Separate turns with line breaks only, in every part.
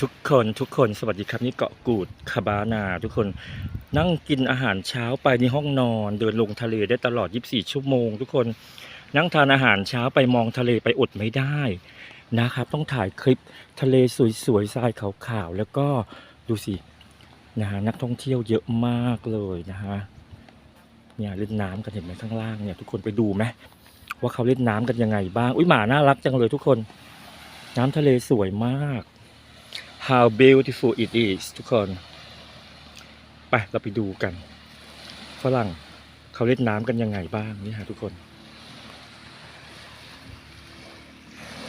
ทุกคนทุกคนสวัสดีครับนี่เกาะกูดคาบานา ทุกคนนั่งกินอาหารเช้าไปในห้องนอน เดินลงทะเลได้ตลอด 24 ชั่วโมง ทุกคนนั่งทานอาหารเช้าไปมองทะเลไปอดไม่ได้นะครับ ต้องถ่ายคลิปทะเลสวยๆทรายขาวๆแล้วก็ดูสินะฮะนักท่องเที่ยวเยอะมากเลยนะฮะเนี่ยเล่นน้ำกันเห็นไหมข้างล่างเนี่ย ทุกคนไปดูไหมว่าเขาเล่นน้ำกันยังไงบ้างอุ้ยหมาน่ารักจังเลยทุกคน น้ำทะเลสวยมาก how beautiful it is ทุกคน ไป เราไปดูกัน ฝรั่งเขาเล่นน้ำกันยังไงบ้างนี่ฮะทุกคน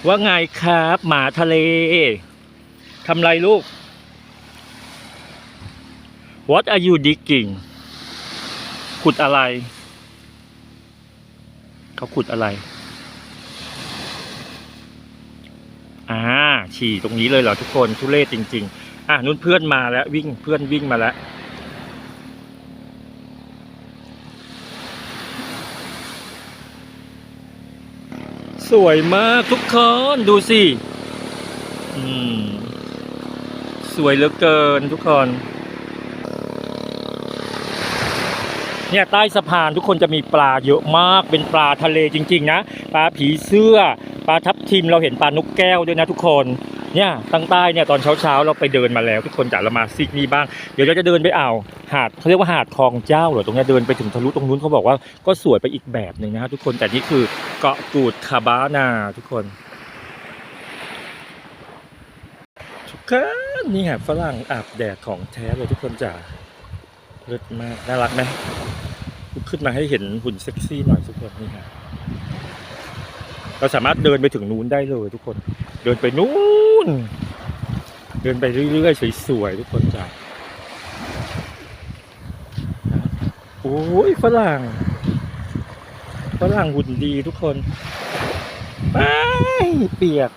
ว่าไงครับ หมาทะเลทำไรลูก What are you digging ขุดอะไร เขาขุดอะไร อ่า ฉี่ตรงนี้เลยเหรอทุกคนทุเรศจริง ๆ อะนุ่นเพื่อนมาแล้ววิ่งเพื่อนวิ่งมาแล้วสวยมากทุกคนดูสิสวยเหลือเกินทุกคน เนี่ยใต้สะพานทุกคนจะมีปลาเยอะมากเป็นปลาทะเลจริง ๆ นะ ปลาผีเสื้อ ปลาทับทิมเราเห็นปลานกแก้วด้วยนะทุกคนเนี่ยตั้งใต้เนี่ยตอนเช้าๆเราไปเดินมาแล้ว ทุกคนจะเรามาซิกนี่บ้างเดี๋ยวเราจะเดินไปอ่าวหาดเขาเรียกว่าหาดคลองเจ้าเหรอตรงนี้เดินไปถึงทะลุตรงนู้นเขาบอกว่าก็สวยไปอีกแบบหนึ่งนะฮะทุกคนแต่นี่คือเกาะกูดคาบานาทุกคนทุกคนนี่ฮะฝรั่งอาบแดดของแท้เลยทุกคนจ๋าเลิศมากน่ารักไหมขึ้นมาให้เห็นหุ่นเซ็กซี่หน่อยทุกคนนี่ฮะ เราสามารถเดินไปถึงนู้นได้เลยทุกคน เดินไปนู้น เดินไปเรื่อยๆสวยๆทุกคนจ้ะโอ้ยฝรั่งฝรั่งหุ่นดีทุกคนไปเปียก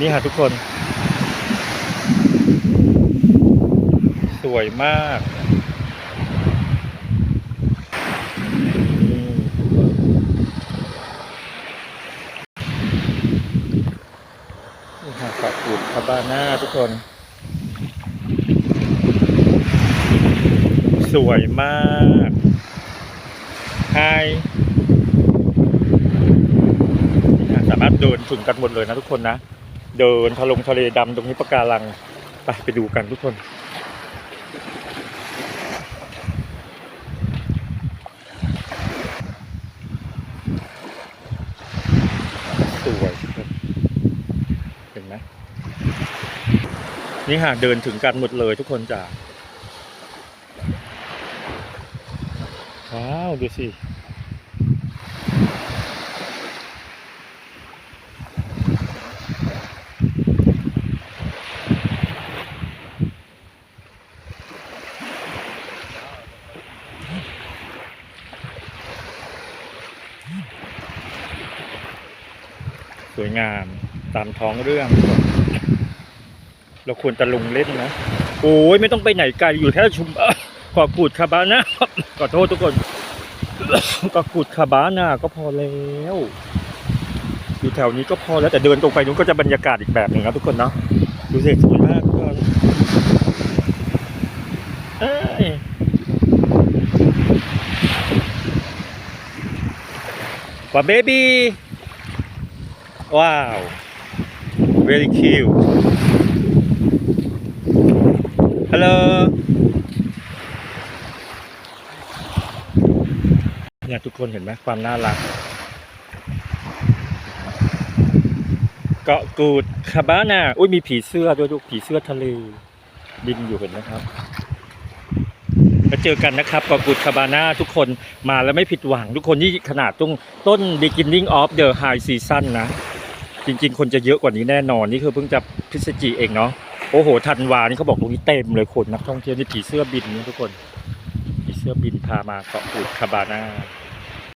นี่ฮะทุกคน สวยมากนี่ฮะเกาะกูดคาบาน่าทุกคน สวยมากไฮสามารถเดินถึงกันหมดเลยนะทุกคนนะ เดินทะลงทะเลดำตรงนี้ปะการังไปไปดูกันทุกคน สวยเห็นไหมนี่ฮะเดินถึงกันหมดเลยทุกคนจ้าว้าว ดูสิ วยงามตามท้องเรื่อง เราควรจะลงเล่นนะ โอ้ยไม่ต้องไปไหนไกลอยู่แค่ชุมเอ้อเกาะกูดคาบานะขอโทษทุกคนกาะกูดคาบานาก็พอแล้วอยู่แถวนี้ก็พอแล้วแต่เดินตรงไปนู้นก็จะบรรยากาศอีกแบบหนึ่งนะทุกคนเนาะดูสิสวยมากทุกคนเอ้ยว่าเบบี้ Wow, very cute. Hello. เนี่ยทุกคนเห็นไหมความน่ารัก เกาะกูดคาบาน่าอุ้ยมีผีเสื้อด้วยลูกผีเสื้อทะเลบินอยู่เห็นไหมครับมาเจอกันนะครับเกาะกูดคาบาน่าทุกคนมาแล้วไม่ผิดหวัง ทุกคนนี่ขนาดตรงต้น beginning of the high season นะ จริง ๆ คนจะเยอะกว่านี้แน่นอนนี่คือเพิ่งจะพฤศจิเองเนาะโอ้โหธันวานี่เขาบอกตรงนี้เต็มเลยคนนักท่องเที่ยวนี่ผีเสื้อบินนี่ทุกคนผีเสื้อบินพามาเกาะอูดคาบาน่า